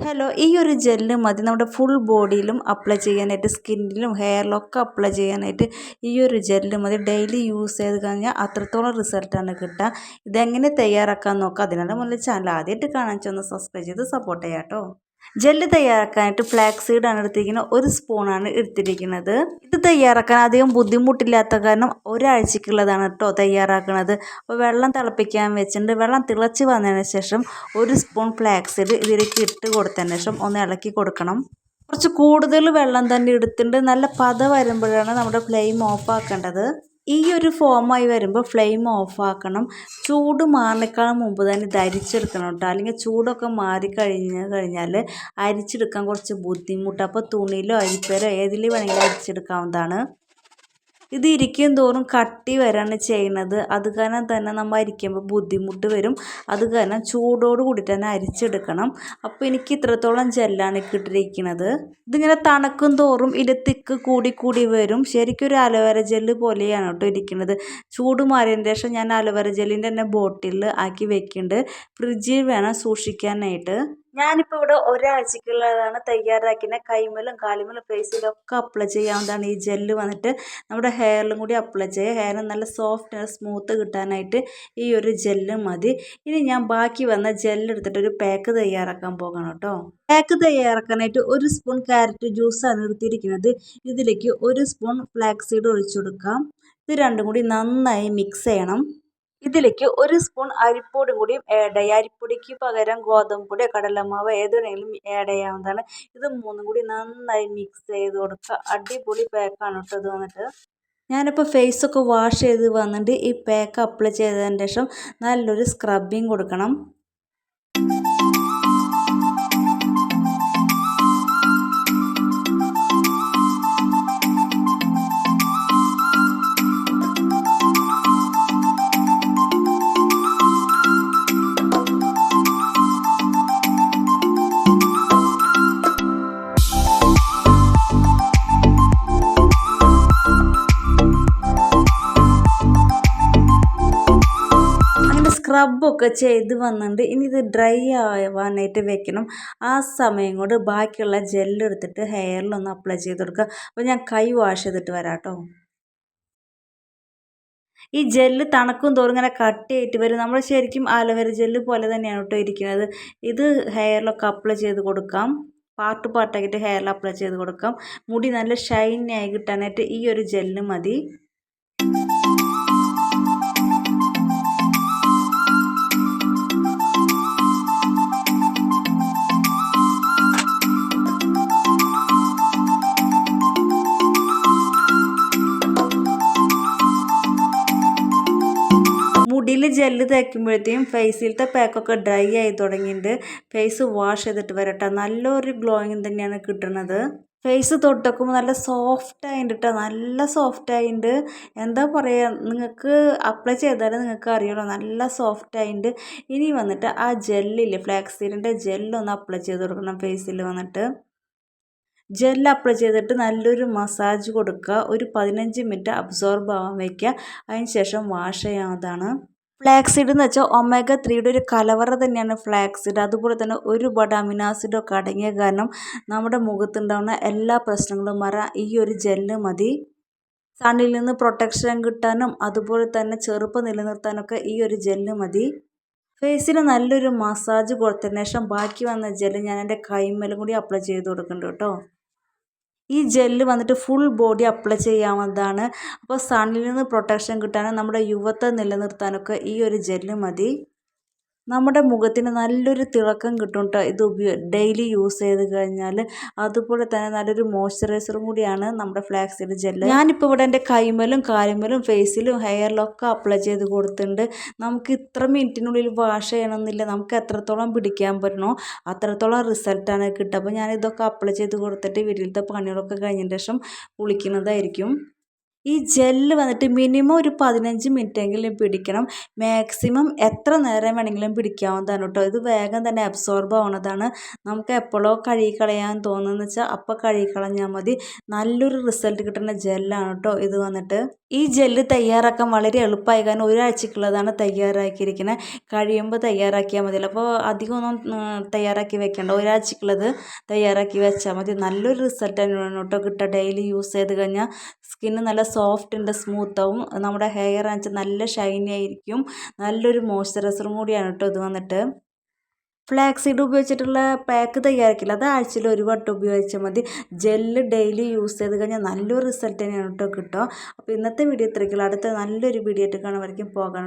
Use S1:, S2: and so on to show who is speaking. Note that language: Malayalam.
S1: ഹലോ ഈ ഒരു ജെല്ല് മതി. നമ്മുടെ ഫുൾ ബോഡിയിലും അപ്ലൈ ചെയ്യാനായിട്ട് സ്കിന്നിലും ഹെയറിലൊക്കെ അപ്ലൈ ചെയ്യാനായിട്ട് ഈ ഒരു ജെല്ല് മതി. ഡെയിലി യൂസ് ചെയ്ത് കഴിഞ്ഞാൽ അത്രത്തോളം റിസൾട്ടാണ് കിട്ടുക. ഇതെങ്ങനെ തയ്യാറാക്കാൻ നോക്കാം? അതിനാണ് മുന്നിൽ ചാനൽ ആദ്യമായിട്ട് കാണാൻ ചെന്ന് സബ്സ്ക്രൈബ് ചെയ്ത് സപ്പോർട്ട് ചെയ്യാം കേട്ടോ ജെല്ല് തയ്യാറാക്കാനായിട്ട് ഫ്ലാക്സ് സീഡാണ് എടുത്തിരിക്കുന്നത്. ഒരു സ്പൂണാണ് എടുത്തിരിക്കുന്നത്. ഇത് തയ്യാറാക്കാൻ അധികം ബുദ്ധിമുട്ടില്ലാത്ത കാരണം ഒരാഴ്ചക്കുള്ളതാണ് കേട്ടോ തയ്യാറാക്കുന്നത് അപ്പോൾ വെള്ളം തിളപ്പിക്കാൻ വെച്ചിട്ടുണ്ട്. വെള്ളം തിളച്ച് വന്നതിന് ശേഷം ഒരു സ്പൂൺ ഫ്ലാക്സ് സീഡ് ഇതിലേക്ക് ഇട്ട് കൊടുത്തതിന് ശേഷം ഒന്ന് ഇളക്കി കൊടുക്കണം. കുറച്ച് കൂടുതൽ വെള്ളം തന്നെ എടുത്തിട്ടുണ്ട്. നല്ല പത വരുമ്പോഴാണ് നമ്മുടെ ഫ്ലെയിം ഓഫ് ആക്കേണ്ടത്. ഈ ഒരു ഫോമായി വരുമ്പോൾ ഫ്ലെയിം ഓഫാക്കണം. ചൂട് മാറിനേക്കാളും മുമ്പ് തന്നെ ഇത് അരിച്ചെടുക്കണം കേട്ടോ. അല്ലെങ്കിൽ ചൂടൊക്കെ മാറിക്കഴിഞ്ഞ് കഴിഞ്ഞാൽ അരിച്ചെടുക്കാൻ കുറച്ച് ബുദ്ധിമുട്ട്. അപ്പോൾ തുണിയിലോ അരിപ്പയിലോ ഏതിൽ വേണമെങ്കിലും അരിച്ചെടുക്കാവുന്നതാണ്. ഇത് ഇരിക്കും തോറും കട്ടി വരാണ് ചെയ്യുന്നത്. അത് കാരണം തന്നെ നമ്മൾ അരിക്കുമ്പോൾ ബുദ്ധിമുട്ട് വരും. അത് കാരണം ചൂടോട് കൂടി തന്നെ അരിച്ചെടുക്കണം. അപ്പോൾ എനിക്ക് ഇത്രത്തോളം ജെല്ലാണ് കിട്ടിയിരിക്കുന്നത് ഇതിങ്ങനെ തണുക്കും തോറും ഇതിന്റെ തിക്ക് കൂടി കൂടി വരും. ശരിക്കും ഒരു അലോവേര ജെല്ല് പോലെയാണ് കേട്ടോ ഇരിക്കുന്നത്. ചൂട് മാറിയതിന് ശേഷം ഞാൻ അലോവേര ജെല്ലിന്റെ തന്നെ ബോട്ടിലിൽ ആക്കി വെക്കുന്നുണ്ട്. ഫ്രിഡ്ജിൽ വേണം സൂക്ഷിക്കാനായിട്ട്. ഞാനിപ്പോൾ ഇവിടെ ഒരാഴ്ചക്കുള്ളതാണ് തയ്യാറാക്കുന്ന കൈമലും കാലുമലും ഒക്കെ അപ്ലൈ ചെയ്യാവുന്നതാണ്. ഈ ജെല്ല് വന്നിട്ട് നമ്മുടെ ഹെയറിലും കൂടി അപ്ലൈ ചെയ്യുക ഹെയർ നല്ല സോഫ്റ്റ് സ്മൂത്ത് കിട്ടാനായിട്ട് ഈ ഒരു ജെല്ല് മതി. ഇനി ഞാൻ ബാക്കി വന്ന ജെല്ലെടുത്തിട്ട് ഒരു പാക്ക് തയ്യാറാക്കാൻ പോകണം കേട്ടോ. പാക്ക് തയ്യാറാക്കാനായിട്ട് ഒരു സ്പൂൺ ക്യാരറ്റ് ജ്യൂസാണ് എടുത്തിരിക്കുന്നത്. ഇതിലേക്ക് ഒരു സ്പൂൺ ഫ്ലാക്സീഡ് സീഡ് ഒഴിച്ചു കൊടുക്കാം. ഇത് രണ്ടും കൂടി നന്നായി മിക്സ് ചെയ്യണം. ഇതിലേക്ക് ഒരു സ്പൂൺ അരിപ്പൊടി കൂടിയും ആഡ് ചെയ്യുക അരിപ്പൊടിക്ക് പകരം ഗോതമ്പ് പൊടിയോ കടലമാവോ ഏത് വേണമെങ്കിലും ആഡ് ചെയ്യാവുന്നതാണ്. ഇത് മൂന്നും കൂടി നന്നായി മിക്സ് ചെയ്ത് കൊടുക്കുക. അടിപൊളി പാക്കാണ് കേട്ടോ ഇത് വന്നിട്ട്. ഞാനിപ്പോൾ ഫേസൊക്കെ വാഷ് ചെയ്ത് വന്നിട്ട് ഈ പാക്ക് അപ്ലൈ ചെയ്തതിന് ശേഷം നല്ലൊരു സ്ക്രബിങ് കൊടുക്കണം. സ്ക്രബൊക്കെ ചെയ്ത് വന്നിട്ട് ഇനി ഇത് ഡ്രൈ ആവാനായിട്ട് വെക്കണം. ആ സമയം കൊണ്ട് ബാക്കിയുള്ള ജെല്ലെടുത്തിട്ട് ഹെയറിലൊന്ന് അപ്ലൈ ചെയ്ത് കൊടുക്കുക അപ്പോൾ ഞാൻ കൈ വാഷ് ചെയ്തിട്ട് വരാട്ടോ. ഈ ജെല്ല് തണുക്കും തോറും ഇങ്ങനെ കട്ടിയായിട്ട് വരും. നമ്മൾ ശരിക്കും ആലോവേര ജെല്ല് പോലെ തന്നെയാണ് കേട്ടോ ഇരിക്കുന്നത്. ഇത് ഹെയറിലൊക്കെ അപ്ലൈ ചെയ്ത് കൊടുക്കാം. പാർട്ട് പാർട്ടാക്കിയിട്ട് ഹെയറിൽ അപ്ലൈ ചെയ്ത് കൊടുക്കാം. മുടി നല്ല ഷൈനി ആയി കിട്ടാനായിട്ട് ഈ ഒരു ജെല്ല് മതി. ജെല്ല് തേക്കുമ്പോഴത്തേക്കും ഫേസിലത്തെ പാക്കൊക്കെ ഡ്രൈ ആയി തുടങ്ങിയിട്ടുണ്ട്. ഫേസ് വാഷ് ചെയ്തിട്ട് വരട്ടെ. നല്ലൊരു ഗ്ലോയിങ് തന്നെയാണ് കിട്ടുന്നത് ഫേസ് തൊട്ടൊക്കുമ്പോൾ നല്ല സോഫ്റ്റ് ആയിട്ട് നല്ല സോഫ്റ്റ് ആയിട്ട് എന്താ പറയുക നിങ്ങൾക്ക് അപ്ലൈ ചെയ്താൽ നിങ്ങൾക്ക് അറിയണോ നല്ല സോഫ്റ്റ് ആയിട്ട് ഇനി വന്നിട്ട് ആ ജെല്ലില്ലേ ഫ്ലാക്സീഡിന്റെ ജെല്ലൊന്ന് അപ്ലൈ ചെയ്ത് കൊടുക്കണം ഫേസിൽ വന്നിട്ട്. ജെൽ അപ്ലൈ ചെയ്തിട്ട് നല്ലൊരു മസാജ് കൊടുക്കുക. ഒരു പതിനഞ്ച് മിനിറ്റ് അബ്സോർബ് ആവാൻ വയ്ക്കുക അതിന് ശേഷം വാഷ് ചെയ്യാവുന്നതാണ്. ഫ്ലാക്സിഡ് എന്ന് വെച്ചാൽ ഒമേഗ ത്രീയുടെ ഒരു കലവറ തന്നെയാണ് ഫ്ലാക്സിഡ്. അതുപോലെ തന്നെ ഒരുപാട് അമിനാസിഡൊക്കെ അടങ്ങിയ കാരണം നമ്മുടെ മുഖത്തുണ്ടാവുന്ന എല്ലാ പ്രശ്നങ്ങളും മറ ഈ ഒരു ജെല്ല് മതി. സണ്ണിൽ നിന്ന് പ്രൊട്ടക്ഷൻ കിട്ടാനും അതുപോലെ തന്നെ ചെറുപ്പം നിലനിർത്താനൊക്കെ ഈ ഒരു ജെല്ല് മതി. ഫേസിന് നല്ലൊരു മസാജ് കൊടുത്തതിന് ശേഷം ബാക്കി വന്ന ജെല്ല് ഞാൻ എന്റെ കൈമേലും കൂടി അപ്ലൈ ചെയ്ത് കൊടുക്കുന്നുണ്ട് കേട്ടോ. ഈ ജെല്ല് വന്നിട്ട് ഫുൾ ബോഡി അപ്ലൈ ചെയ്യാവുന്നതാണ്. അപ്പോൾ സണ്ണിൽ നിന്ന് പ്രൊട്ടക്ഷൻ കിട്ടാനും നമ്മുടെ യുവത്വം നിലനിർത്താനൊക്കെ ഈ ഒരു ജെല്ല് മതി. നമ്മുടെ മുഖത്തിന് നല്ലൊരു തിളക്കം കിട്ടും കേട്ടോ ഇത് ഉപയോ ഡെയിലി യൂസ് ചെയ്ത് കഴിഞ്ഞാൽ അതുപോലെ തന്നെ നല്ലൊരു മോയ്സ്ചറൈസറും കൂടിയാണ് നമ്മുടെ ഫ്ലാക്സിഡ് ജെല്ല് ഞാനിപ്പോൾ ഇവിടെ എന്റെ കൈമലും കാലുമലും ഫേസിലും ഹെയറിലും ഒക്കെ അപ്ലൈ ചെയ്ത് കൊടുത്തിട്ടുണ്ട്. നമുക്ക് ഇത്ര മിനിറ്റിനുള്ളിൽ വാഷ് ചെയ്യണമെന്നില്ല. നമുക്ക് എത്രത്തോളം പിടിക്കാൻ പറ്റണോ അത്രത്തോളം റിസൾട്ടാണ് കിട്ടുക. അപ്പോൾ ഞാനിതൊക്കെ അപ്ലൈ ചെയ്ത് കൊടുത്തിട്ട് വീട്ടിലത്തെ പണികളൊക്കെ കഴിഞ്ഞതിന് ശേഷം കുളിക്കുന്നതായിരിക്കും. ഈ ജെല്ല് വന്നിട്ട് മിനിമം ഒരു പതിനഞ്ച് മിനിറ്റെങ്കിലും പിടിക്കണം. മാക്സിമം എത്ര നേരം വേണമെങ്കിലും പിടിക്കാവുന്നതാണ് കേട്ടോ. ഇത് വേഗം തന്നെ അബ്സോർബ് ആവുന്നതാണ്. നമുക്ക് എപ്പോഴോ കഴുകിക്കളയാൻ തോന്നുന്നു വെച്ചാൽ അപ്പോൾ കഴുകിക്കളഞ്ഞാൽ മതി. നല്ലൊരു റിസൾട്ട് കിട്ടുന്ന ജെല്ലാണ് കേട്ടോ ഇത് വന്നിട്ട്. ഈ ജെല്ല് തയ്യാറാക്കാൻ വളരെ എളുപ്പമായി. കാരണം ഒരാഴ്ചക്കുള്ളതാണ് തയ്യാറാക്കിയിരിക്കുന്നത് കഴിയുമ്പോൾ തയ്യാറാക്കിയാൽ മതി അപ്പോൾ അധികമൊന്നും തയ്യാറാക്കി വെക്കേണ്ട. ഒരാഴ്ചക്കുള്ളത് തയ്യാറാക്കി വെച്ചാൽ മതി. നല്ലൊരു റിസൾട്ട് തന്നെയാണ് കേട്ടോ കിട്ടുക. ഡെയിലി യൂസ് ചെയ്ത് കഴിഞ്ഞാൽ സ്കിന്ന് നല്ല സോഫ്റ്റ് ഉണ്ട് സ്മൂത്ത് ആവും. നമ്മുടെ ഹെയർ ആണെന്ന് വെച്ചാൽ നല്ല ഷൈനി ആയിരിക്കും. നല്ലൊരു മോയ്സ്ചറൈസറും കൂടിയാണ് കേട്ടോ ഇത് വന്നിട്ട്. ഫ്ലാക്സ് സീഡ് ഉപയോഗിച്ചിട്ടുള്ള പാക്ക് തയ്യാറാക്കില്ല അത് ആഴ്ചയിൽ ഒരു വട്ടം ഉപയോഗിച്ചാൽ മതി. ജെല്ല് ഡെയിലി യൂസ് ചെയ്ത് കഴിഞ്ഞാൽ നല്ലൊരു റിസൾട്ട് തന്നെയാണ് കേട്ടോ കിട്ടുക. അപ്പോൾ ഇന്നത്തെ വീഡിയോ ഇത്രയ്ക്കുള്ളൂ അടുത്ത നല്ലൊരു വീഡിയോ ആയിട്ട് കാണുമായിരിക്കും പോകാൻ